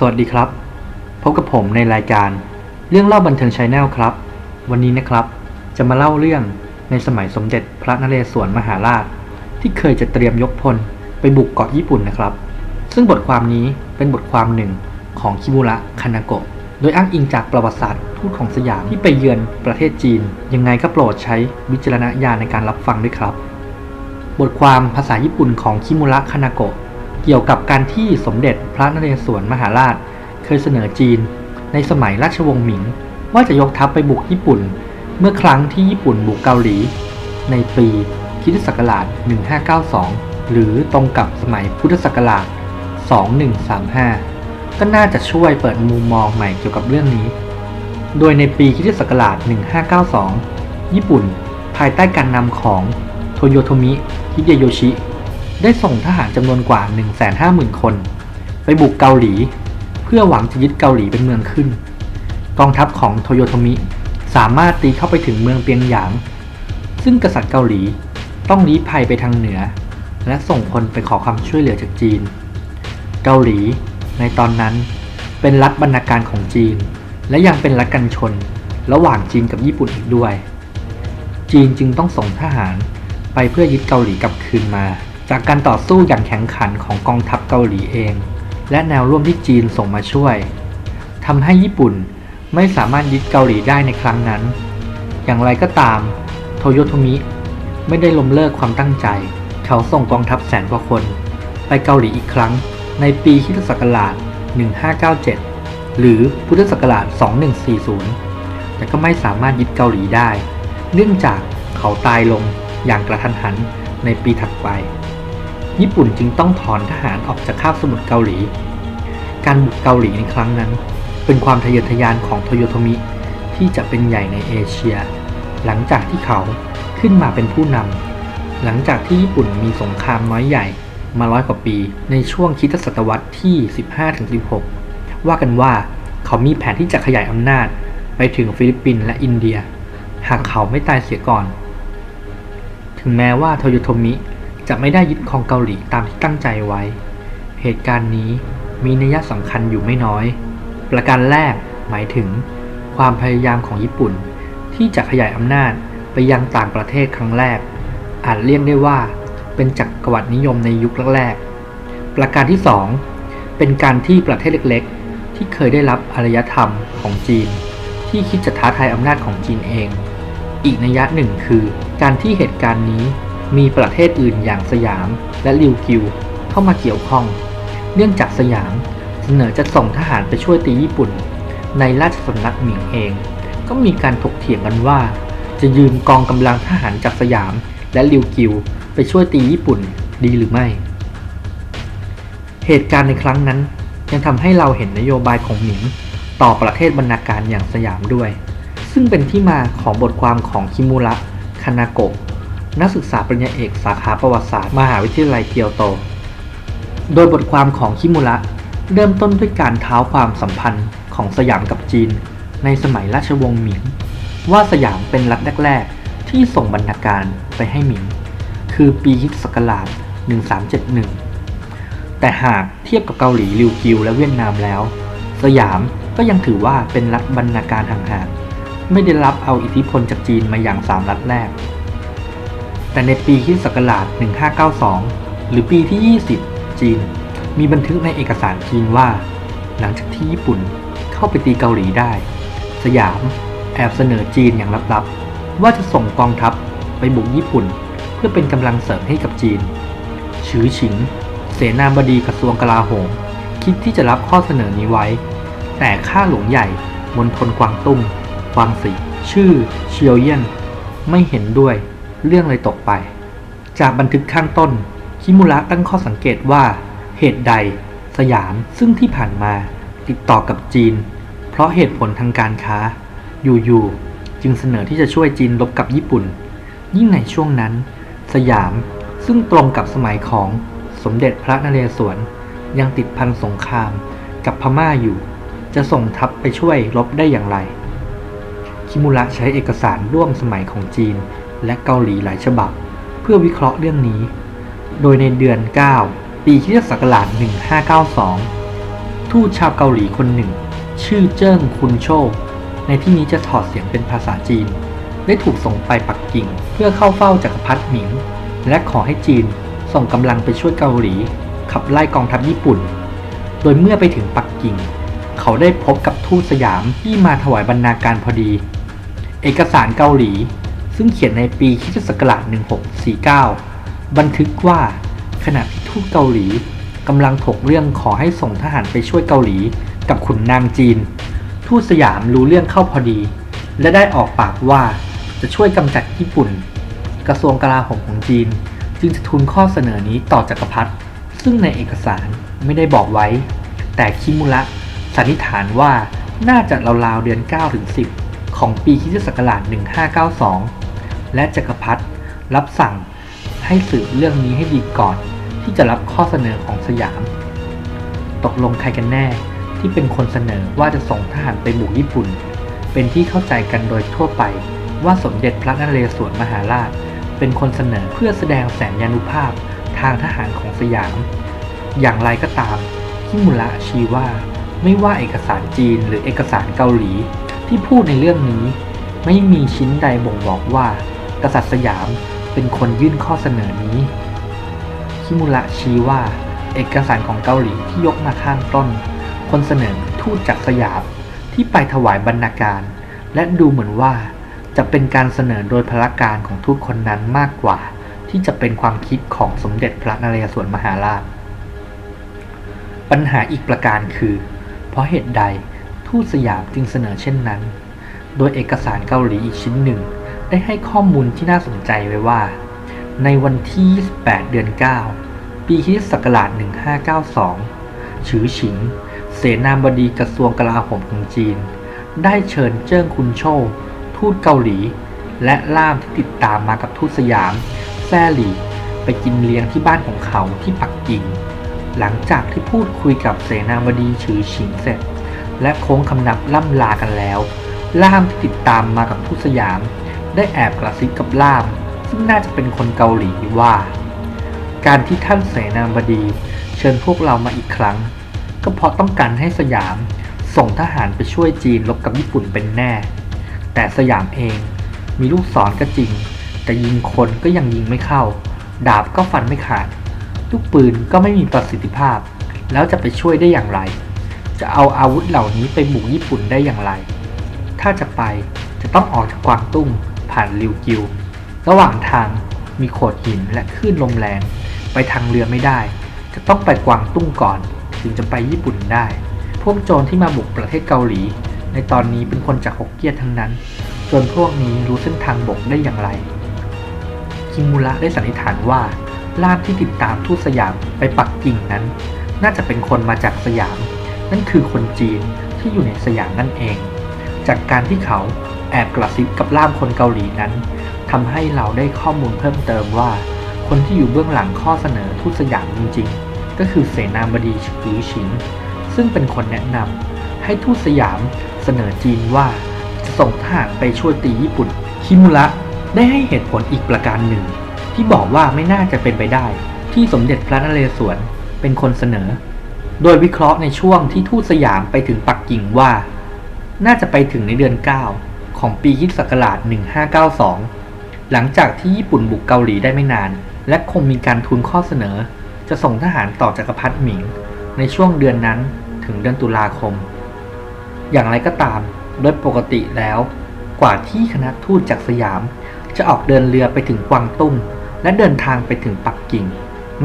สวัสดีครับ พบกับผมในรายการ เรื่องเล่าบันเทิงชาแนลครับ วันนี้นะครับ จะมาเล่าเรื่องในสมัยสมเด็จพระนเรศวรมหาราช ที่เคยจะเตรียมยกพลไปบุกเกาะญี่ปุ่นนะครับ ซึ่งบทความนี้เป็นบทความหนึ่งของคิมุระคานาโกะโดยอ้างอิงจากประวัติศาสตร์ทูตของสยามที่ไปเยือนประเทศจีน ยังไงก็โปรดใช้วิจารณญาณในการรับฟังด้วยครับ บทความภาษาญี่ปุ่นของคิมุระคานาโกะ เกี่ยวกับการที่สมเด็จพระนเรศวรมหาราช เคยเสนอจีน ในสมัยราชวงศ์หมิง ว่าจะยกทัพไปบุกญี่ปุ่น เมื่อครั้งที่ญี่ปุ่นบุกเกาหลี ในปีคริสตศักราช 1592 หรือตรงกับสมัยพุทธศักราช 2135 ก็น่าจะช่วยเปิดมุมมองใหม่เกี่ยวกับเรื่องนี้ โดยในปีคริสตศักราช 1592 ญี่ปุ่น ภายใต้การนำของโทโยโทมิ ฮิเดโยชิ ได้ส่งทหารจำนวนกว่า 150,000 คน ไปบุกเกาหลี เพื่อหวังจะยึดเกาหลีเป็นเมืองขึ้น กองทัพของโทโยโทมิสามารถตีเข้าไปถึงเมืองเปียงหยาง ซึ่งกษัตริย์เกาหลีต้องลี้ภัยไปทางเหนือ และส่งคนไปขอความช่วยเหลือจากจีน เกาหลีในตอนนั้นเป็นรัฐบรรณาการของจีน และยังเป็นรัฐกันชน ระหว่างจีนกับญี่ปุ่นอีกด้วย จีนจึงต้องส่งทหารไปเพื่อยึดเกาหลีกลับคืนมา จากการต่อสู้อย่างแข็งขันของกองทัพเกาหลีเอง และแนวร่วมที่จีนส่งมาช่วยทำให้ญี่ปุ่นไม่สามารถยึดเกาหลีได้ในครั้งนั้น อย่างไรก็ตาม โทโยโทมิไม่ได้ล้มเลิกความตั้งใจ เขาส่งกองทัพแสนกว่าคน ไปเกาหลีอีกครั้งในปีคิศักราช 1597 หรือพุทธศักราช 2140 แต่ก็ไม่สามารถยึดเกาหลีได้ เนื่องจากเขาตายลงอย่างกระทันหันในปีถัดไป ญี่ปุ่นจึงต้องถอนทหารออกจากคาบสมุทรเกาหลี การบุกเกาหลีในครั้งนั้น เป็นความทะเยอทะยานของโทโยโทมิที่จะเป็นใหญ่ในเอเชีย หลังจากที่เขาขึ้นมาเป็นผู้นำหลังจากที่ญี่ปุ่นมีสงครามน้อยใหญ่มาร้อยกว่าปี ในช่วงคริสตศตวรรษที่ 15-16 ว่ากันว่าเขามีแผนที่จะขยายอำนาจไปถึงฟิลิปปินส์และอินเดีย หากเขาไม่ตายเสียก่อน ถึงแม้ว่าโทโยโทมิ จะไม่ได้ยึดครองเกาหลีตามที่ตั้งใจไว้ เหตุการณ์นี้มีนัยสำคัญอยู่ไม่น้อย ประการแรกหมายถึง ความพยายามของญี่ปุ่น ที่จะขยายอำนาจไปยังต่างประเทศครั้งแรก อาจเรียกได้ว่าเป็นจักรวรรดินิยมในยุคแรกๆ ประการที่ 2 เป็นการที่ประเทศเล็กๆ ที่เคยได้รับอารยธรรมของจีน ที่คิดจะท้าทายอำนาจของจีนเอง อีกนัยยะหนึ่งคือ การที่เหตุการณ์นี้ มีประเทศอื่นอย่างสยามและลิวกิวเข้ามาเกี่ยวข้อง เนื่องจากสยามเสนอจะส่งทหารไปช่วยตีญี่ปุ่น ในราชสำนักหมิงเอง ก็มีการถกเถียงกันว่า จะยืมกองกำลังทหารจากสยามและลิวกิวไปช่วยตีญี่ปุ่นดีหรือไม่ เหตุการณ์ในครั้งนั้นยังทำให้เราเห็นนโยบายของหมิงต่อประเทศบรรณาการอย่างสยามด้วย ซึ่งเป็นที่มาของบทความของคิมุระคานาโกะ นักศึกษาปริญญาเอกสาขาประวัติศาสตร์มหาวิทยาลัยเกียวโต โดยบทความของคิมุระเริ่มต้นด้วยการเท้าความสัมพันธ์ของสยามกับจีน ในสมัยราชวงศ์หมิง ว่าสยามเป็นรัฐแรกๆ ที่ส่งบรรณาการไปให้หมิง คือปีคิศักราช1371 แต่หากเทียบกับเกาหลีลิวกิวและเวียดนามแล้ว สยามก็ยังถือว่าเป็นรัฐบรรณาการห่างๆไม่ได้รับเอาอิทธิพลจากจีนมาอย่างสามรัฐแรก แต่ในปีคริสตศักราช 1592 หรือปีที่ 20 จีน มีบันทึกในเอกสารจีนว่า หลังจากที่ญี่ปุ่นเข้าไปตีเกาหลีได้ สยามแอบเสนอจีนอย่างลับๆ ว่าจะส่งกองทัพไปบุกญี่ปุ่น เพื่อเป็นกำลังเสริมให้กับจีน ชือฉิง เสนาบดีกระทรวงกลาโหม คิดที่จะรับข้อเสนอนี้ไว้ แต่ข้าหลวงใหญ่มณฑลกวางตุ้งกวางสีชื่อเชียวเยี่ยนไม่เห็นด้วย เรื่องเลยตกไป จากบันทึกข้างต้น คิมุระตั้งข้อสังเกตว่า เหตุใด สยามซึ่งที่ผ่านมาติดต่อกับจีน เพราะเหตุผลทางการค้า อยู่ๆจึงเสนอที่จะช่วยจีนลบกับญี่ปุ่น ยิ่งในช่วงนั้น สยามซึ่งตรงกับสมัยของสมเด็จพระนเรศวรยังติดพันสงครามกับพม่าอยู่ จะส่งทัพไปช่วยรบได้อย่างไร คิมุระใช้เอกสารร่วมสมัยของจีน และเกาหลีหลายฉบับ เพื่อวิเคราะห์เรื่องนี้ โดยในเดือน 9 ปีคิศักราช 1592 ทูตชาวเกาหลีคนหนึ่ง ชื่อเจิ้งคุนโชในที่นี้จะถอดเสียงเป็นภาษาจีน ได้ถูกส่งไปปักกิ่ง เพื่อเข้าเฝ้าจักรพรรดิหมิง และขอให้จีนส่งกำลังไปช่วยเกาหลี ขับไล่กองทัพญี่ปุ่น โดยเมื่อไปถึงปักกิ่ง เขาได้พบกับทูตสยามที่มาถวายบรรณาการพอดี เอกสารเกาหลี ซึ่งเขียนในปีคริสตศักราช1649 บันทึกว่าขณะที่ทูตเกาหลีกำลังถกเรื่องขอให้ส่งทหารไปช่วยเกาหลีกับขุนนางจีน ทูตสยามรู้เรื่องเข้าพอดี และได้ออกปากว่าจะช่วยกำจัดญี่ปุ่น กระทรวงกลาโหมของจีน จึงจะทูลข้อเสนอนี้ต่อจักรพรรดิซึ่งในเอกสารไม่ได้บอกไว้ แต่คิมุระสันนิษฐานว่าน่าจะราวๆเดือน 9 ถึง 10 ของปีคริสตศักราช1592 และจักรพรรดิรับสั่งให้สืบเรื่องนี้ให้ดีก่อน ที่จะรับข้อเสนอของสยาม ตกลงใครกันแน่ที่เป็นคนเสนอว่าจะส่งทหารไปบุกญี่ปุ่น เป็นที่เข้าใจกันโดยทั่วไปว่าสมเด็จพระนเรศวรมหาราช เป็นคนเสนอเพื่อแสดงแสนยานุภาพทางทหารของสยาม อย่างไรก็ตามคิมุระชี้ว่าไม่ว่าเอกสารจีนหรือเอกสารเกาหลี ที่พูดในเรื่องนี้ ไม่มีชิ้นใดบ่งบอกว่า กษัตริย์สยามเป็นคนยื่นข้อเสนอนี้คิมุระชี้ว่าเอกสารของเกาหลีที่ยกมาข้างต้น คนเสนอทูตจากสยามที่ไปถวายบรรณาการ และดูเหมือนว่าจะเป็นการเสนอโดยพละการของทูตคนนั้นมากกว่า ที่จะเป็นความคิดของสมเด็จพระนเรศวรมหาราช ปัญหาอีกประการคือ เพราะเหตุใดทูตสยามจึงเสนอเช่นนั้น โดยเอกสารเกาหลีอีกชิ้นหนึ่ง ได้ให้ข้อมูลที่น่าสนใจไว้ว่า ในวันที่ 28 เดือน 9 ปีคริสตศักราช1592 ฉือฉิง เสนาบดีกระทรวงกลาโหมของจีน ได้เชิญเจิ้งคุนโชทูตเกาหลี และล่ามที่ติดตามมากับทูตสยาม แซ่หลี ไปกินเลี้ยงที่บ้านของเขาที่ปักกิ่ง หลังจากที่พูดคุยกับเสนาบดีฉือฉิงเสร็จ และโค้งคำนับล่ำลากันแล้ว ล่ามที่ติดตามมากับทูตสยาม ได้แอบกระซิบกับล่าม ซึ่งน่าจะเป็นคนเกาหลีว่า การที่ท่านเสนาบดี เชิญพวกเรามาอีกครั้ง ก็เพราะต้องการให้สยามส่งทหารไปช่วยจีนรบกับญี่ปุ่นเป็นแน่ แต่สยามเองมีลูกศรก็จริง แต่ยิงคนก็ยังยิงไม่เข้า ดาบก็ฟันไม่ขาด ลูกปืนก็ไม่มีประสิทธิภาพ แล้วจะไปช่วยได้อย่างไร จะเอาอาวุธเหล่านี้ไปบุกญี่ปุ่นได้อย่างไร ถ้าจะไปจะต้องออกจากกวางตุ้ง ผ่านริวกิว ระหว่างทางมีโขดหินและคลื่นลมแรง ไปทางเรือไม่ได้ จะต้องไปกวางตุ้งก่อน ถึงจะไปญี่ปุ่นได้ พวกโจรที่มาบุกประเทศเกาหลี ในตอนนี้เป็นคนจากฮกเกี้ยนทั้งนั้นจนพวกนี้รู้เส้นทางบกได้อย่างไร คิมุระได้สันนิษฐานว่าล่ามที่ติดตามทูตสยามไปปักกิ่งนั้น น่าจะเป็นคนมาจากสยาม นั่นคือคนจีนที่อยู่ในสยามนั่นเอง จากการที่เขา แอบกระซิบกับล่ามคนเกาหลีนั้นทำให้เราได้ข้อมูลเพิ่มเติมว่า คนที่อยู่เบื้องหลังข้อเสนอทูตสยามจริง ๆ ก็คือเสนาบดีฉือฉิง ซึ่งเป็นคนแนะนำให้ทูตสยามเสนอจีนว่าจะส่งทหารไปช่วยตีญี่ปุ่นคิมุระได้ให้เหตุผลอีกประการหนึ่ง ที่บอกว่าไม่น่าจะเป็นไปได้ ที่สมเด็จพระนเรศวรเป็นคนเสนอ โดยวิเคราะห์ในช่วงที่ทูตสยามไปถึงปักกิ่งว่า น่าจะไปถึงในเดือน 9 ของปีคริสต์ศักราช1592 หลังจากที่ญี่ปุ่นบุกเกาหลีได้ไม่นาน และคงมีการทูลข้อเสนอ จะส่งทหารต่อจกักรพรรดิหมิง ในช่วงเดือนนั้นถึงเดือนตุลาคม อย่างไรก็ตาม โดยปกติแล้ว กว่าที่คณะทูตจากสยาม จะออกเดินเรือไปถึงกวางตุ้ง และเดินทางไปถึงปักกิ่ง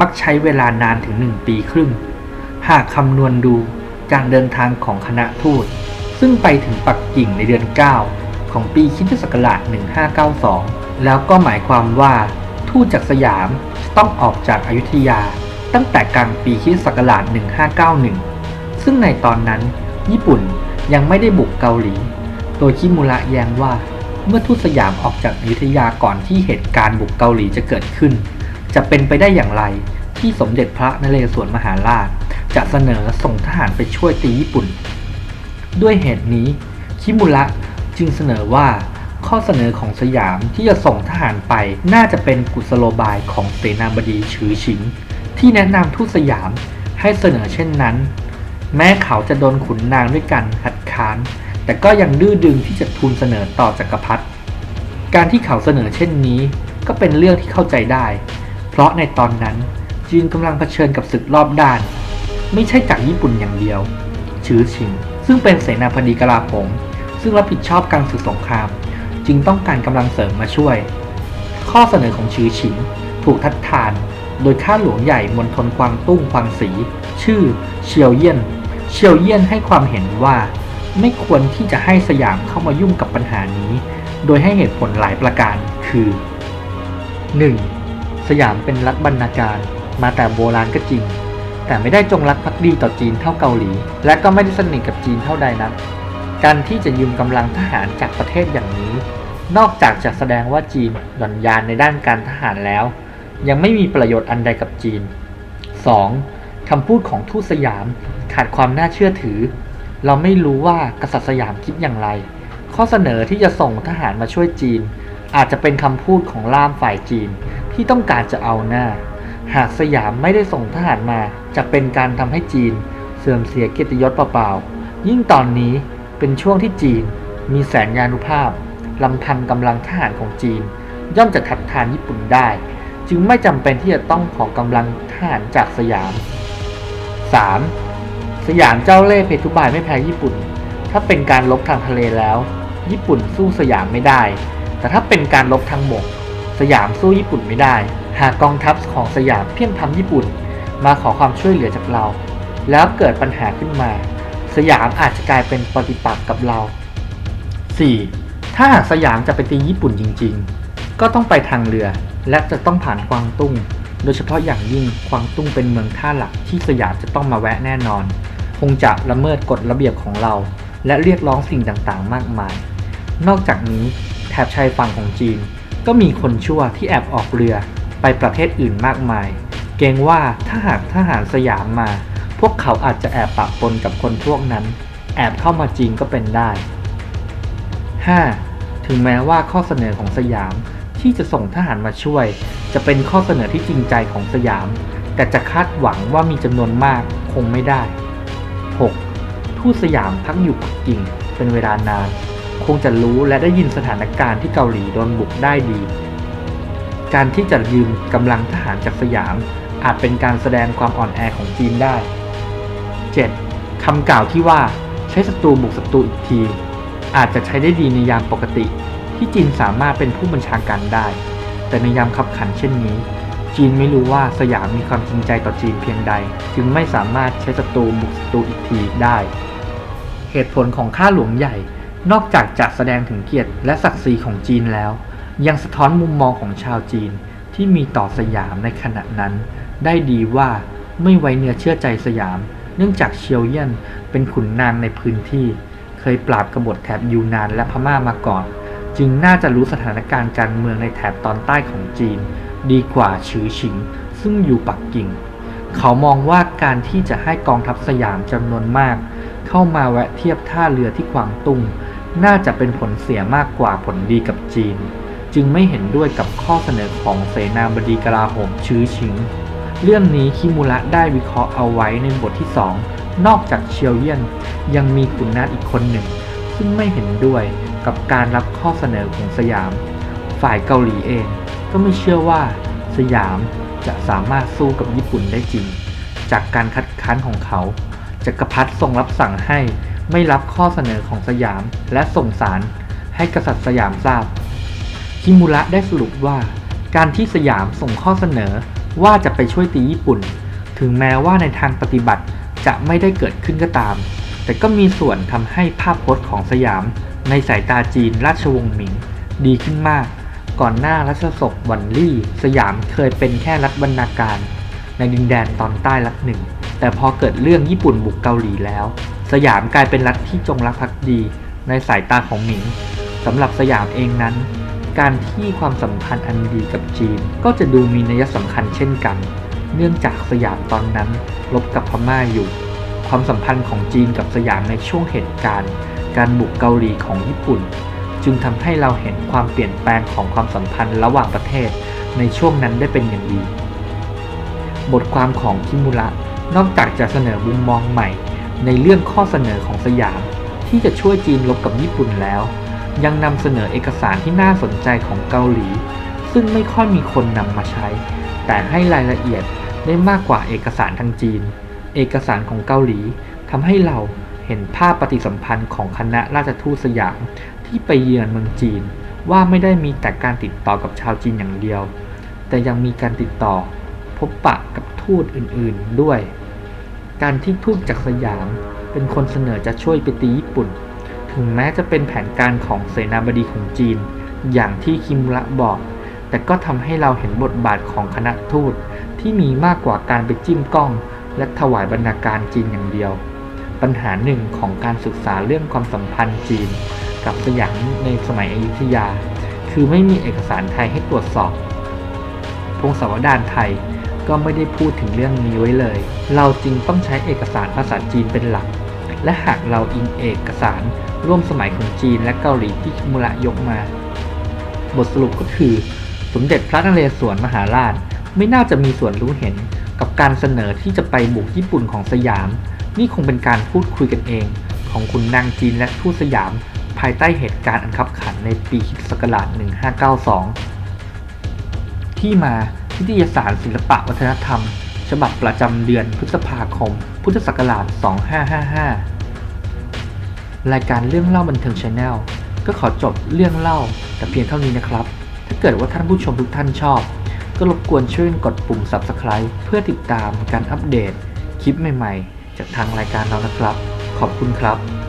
มักใช้เวลานานถึง1ปีครึ่ง หากคำนวณดูการเดินทางของคณะทูตซึ่งไปถึงปักกิ่งในเดือน 9 ของปีคิศักราช 1592 แล้วก็หมายความว่าทูตจากสยามต้องออกจากอายุทยา ตั้งแต่กลางปีคิศักราช 1591 ซึ่งในตอนนั้น ญี่ปุ่นยังไม่ได้บุกเกาหลี โดยคิมุระแย้งว่าเมื่อทูตสยามออกจากอยุธยาก่อนที่เหตุการณ์บุกเกาหลีจะเกิดขึ้น จะเป็นไปได้อย่างไรที่สมเด็จพระนเรศวรมหาราช จะเสนอส่งทหารไปช่วยตีญี่ปุ่น ด้วยเหตุนี้ คิมุระ จึงเสนอว่าข้อเสนอของสยามที่จะส่งทหารไปน่าจะเป็นกุศโลบายของเสนาบดีฉือฉิง ที่แนะนำทูตสยามให้เสนอเช่นนั้น แม้เขาจะโดนขุนนางด้วยกันคัดค้าน แต่ก็ยังดื้อดึงที่จะทูลเสนอต่อจักรพรรดิการที่เขาเสนอเช่นนี้ ก็เป็นเรื่องที่เข้าใจได้ เพราะในตอนนั้นจีนกำลังเผชิญกับศึกรอบด้าน ไม่ใช่จากญี่ปุ่นอย่างเดียวชือชิง ซึ่งเป็นเสนาบดีกลาโหม ซึ่งรับผิดชอบการศึกสงคราม จึงต้องการกำลังเสริมมาช่วย ข้อเสนอของชือชิง ถูกทัดทาน โดยข้าหลวงใหญ่มณฑลกวางตุ้งกวางสี ชื่อเชียวเยี่ยนเชียวเยี่ยนให้ความเห็นว่า ไม่ควรที่จะให้สยามเข้ามายุ่งกับปัญหานี้ โดยให้เหตุผลหลายประการคือ 1. สยามเป็นรัฐบรรณาการมาแต่โบราณก็จริง แต่ไม่ได้จงรักภักดีต่อจีนเท่าเกาหลี และก็ไม่ได้สนิทกับจีนเท่าใดนัก การที่จะยืมกำลังทหารจากประเทศอย่างนี้ นอกจากจะแสดงว่าจีนหย่อนยานในด้านการทหารแล้ว ยังไม่มีประโยชน์อันใดกับจีน 2. คำพูดของทูตสยามขาดความน่าเชื่อถือ เราไม่รู้ว่ากษัตริย์สยามคิดอย่างไร ข้อเสนอที่จะส่งทหารมาช่วยจีน อาจจะเป็นคำพูดของล่ามฝ่ายจีนที่ต้องการจะเอาหน้า หากสยามไม่ได้ส่งทหารมา จะเป็นการทำให้จีน เสื่อมเสียเกียรติยศเปล่าๆยิ่งตอนนี้ เป็นช่วงที่จีน มีแสนยานุภาพลำพังกำลังทหารของจีน ย่อมจะทัดทานญี่ปุ่นได้ จึงไม่จำเป็นที่จะต้องขอกำลังทหารจากสยาม 3. สยามเจ้าเล่ห์เพทุบายไม่แพ้ญี่ปุ่น ถ้าเป็นการลบทางทะเลแล้ว ญี่ปุ่นสู้สยามไม่ได้ แต่ถ้าเป็นการลบทางบกสยามสู้ญี่ปุ่นไม่ได้ หากกองทัพของสยามเพี้ยนพำญี่ปุ่น มาขอความช่วยเหลือจากเรา แล้วเกิดปัญหาขึ้นมา สยามอาจจะกลายเป็นปฏิปักษ์กับเรา 4. ถ้าหากสยามจะไปตีญี่ปุ่นจริงๆ ก็ต้องไปทางเรือ และจะต้องผ่านกวางตุ้ง โดยเฉพาะอย่างยิ่งกวางตุ้งเป็นเมืองท่าหลักที่สยามจะต้องมาแวะแน่นอน คงจะละเมิดกฎระเบียบของเรา และเรียกร้องสิ่งต่างๆ มากมาย นอกจากนี้แถบชายฝั่งของจีน ก็มีคนชั่วที่แอบออกเรือไปประเทศอื่นมากมาย เกรงว่าถ้าหากทหารสยามมา พวกเขาอาจจะแอบปะปนกับคนพวกนั้น แอบเข้ามาจีนก็เป็นได้ 5. ถึงแม้ว่าข้อเสนอของสยามที่จะส่งทหารมาช่วย จะเป็นข้อเสนอที่จริงใจของสยาม แต่จะคาดหวังว่ามีจำนวนมากคงไม่ได้ 6. ทูตสยามพักอยู่ปักกิ่งเป็นเวลานาน คงจะรู้และได้ยินสถานการณ์ที่เกาหลีโดนบุกได้ดี การที่จะยืมกำลังทหารจากสยามอาจเป็นการแสดงความอ่อนแอของจีนได้ 7. คำกล่าวที่ว่าใช้ศัตรูบุกศัตรูอีกที อาจจะใช้ได้ดีในยามปกติ ที่จีนสามารถเป็นผู้บัญชาการได้ แต่ในยามขับขันเช่นนี้ จีนไม่รู้ว่าสยามมีความจริงใจต่อจีนเพียงใด จึงไม่สามารถใช้ศัตรูบุกศัตรูอีกทีได้ เหตุผลของข้าหลวงใหญ่นอกจากจะแสดงถึงเกียรติและศักดิ์ศรีของจีนแล้ว ยังสะท้อนมุมมองของชาวจีนที่มีต่อสยามในขณะนั้น ได้ดีว่าไม่ไว้เนื้อเชื่อใจสยาม นื่องจากเชียวเยี่ยนเป็นขุนนางในพื้นที่ เคยปราบกบฏแถบยูนานและพม่ามาก่อน จึงน่าจะรู้สถานการณ์การเมืองในแถบตอนใต้ของจีน ดีกว่าฉือฉิง ซึ่งอยู่ปักกิ่ง เขามองว่าการที่จะให้กองทัพสยามจำนวนมาก เข้ามาแวะเทียบท่าเรือที่กวางตุ้ง น่าจะเป็นผลเสียมากกว่าผลดีกับจีน จึงไม่เห็นด้วยกับข้อเสนอของเสนาบดีกลาโหมชื้อชิง เรื่องนี้คิมุระได้วิเคราะห์เอาไว้ในบทที่ 2 นอกจากเชียวเยียน ยังมีขุนนางอีกคนหนึ่ง ซึ่งไม่เห็นด้วยกับการรับข้อเสนอของสยาม ฝ่ายเกาหลีเอง ก็ไม่เชื่อว่าสยามจะสามารถสู้กับญี่ปุ่นได้จริง จากการคัดค้านของเขาจักรพรรดิทรงรับสั่งให้ไม่รับข้อเสนอของสยามและส่งสารให้กษัตริย์สยามทราบคิมุระได้สรุปว่า การที่สยามส่งข้อเสนอ ว่าจะไปช่วยตีญี่ปุ่น ถึงแม้ว่าในทางปฏิบัติจะไม่ได้เกิดขึ้นก็ตาม แต่ก็มีส่วนทำให้ภาพพจน์ของสยาม ในสายตาจีนราชวงศ์หมิง ดีขึ้นมาก ก่อนหน้ารัชสกวันลี่สยามเคยเป็นแค่รัฐบรรณาการ ในดินแดนตอนใต้รัฐหนึ่ง แต่พอเกิดเรื่องญี่ปุ่นบุกเกาหลีแล้ว สยามกลายเป็นรัฐที่จงรักภักดี ในสายตาของหมิงสำหรับสยามเองนั้น การที่ความสัมพันธ์อันดีกับจีน ก็จะดูมีนัยสำคัญเช่นกัน เนื่องจากสยามตอนนั้นรบกับพม่าอยู่ ความสัมพันธ์ของจีนกับสยามในช่วงเหตุการณ์ การบุกเกาหลีของญี่ปุ่น จึงทำให้เราเห็นความเปลี่ยนแปลงของความสัมพันธ์ระหว่างประเทศในช่วงนั้นได้เป็นอย่างดี บทความของคิมุระนอกจากจะเสนอมุมมองใหม่ ในเรื่องข้อเสนอของสยาม ที่จะช่วยจีนลบกับญี่ปุ่นแล้ว ยังนำเสนอเอกสารที่น่าสนใจของเกาหลี ซึ่งไม่ค่อยมีคนนำมาใช้ แต่ให้รายละเอียดได้มากกว่าเอกสารทางจีน เอกสารของเกาหลีทำให้เราเห็นภาพปฏิสัมพันธ์ของคณะราชทูตสยามที่ไปเยือนเมืองจีน ว่าไม่ได้มีแต่การติดต่อกับชาวจีนอย่างเดียว แต่ยังมีการติดต่อพบปะกับทูตอื่นๆด้วย การที่ทูตจากสยามเป็นคนเสนอจะช่วยไปตีญี่ปุ่น ถึงแม้จะเป็นแผนการของเสนาบดีของจีน อย่างที่คิมุระบอก แต่ก็ทำให้เราเห็นบทบาทของคณะทูตที่มีมากกว่าการไปจิ้มกล้อง และถวายบรรณาการจีนอย่างเดียว ปัญหาหนึ่งของการศึกษาเรื่องความสัมพันธ์จีน กับสยามในสมัยอยุธยา คือไม่มีเอกสารไทยให้ตรวจสอบ พงศาวดารไทยก็ไม่ได้พูดถึงเรื่องนี้ไว้เลย เราจึงต้องใช้เอกสารภาษาจีนเป็นหลัก และหากเราอิงเอกสารร่วมสมัยของจีนและเกาหลีที่คิมุระยกมา บทสรุปก็คือ สมเด็จพระนเรศวรมหาราช ไม่น่าจะมีส่วนรู้เห็นกับการเสนอที่จะไปบุกญี่ปุ่นของสยาม นี่คงเป็นการพูดคุยกันเอง ของคุณนางจีนและทูตสยาม ภายใต้เหตุการณ์อันคับขันในปีคศ1592 ที่มานิตยสารศิลปะวัฒนธรรม ฉบับประจำเดือนพฤษภาคม พุทธศักราช 2555 รายการเรื่องเล่าบันเทิงชาแนลก็ขอจบเรื่องเล่าแต่เพียงเท่านี้นะครับ ถ้าเกิดว่าท่านผู้ชมทุกท่านชอบ ก็รบกวนช่วยกดปุ่ม Subscribe เพื่อติดตามการอัปเดตคลิปใหม่ๆ จากทางรายการเรานะครับ ขอบคุณครับ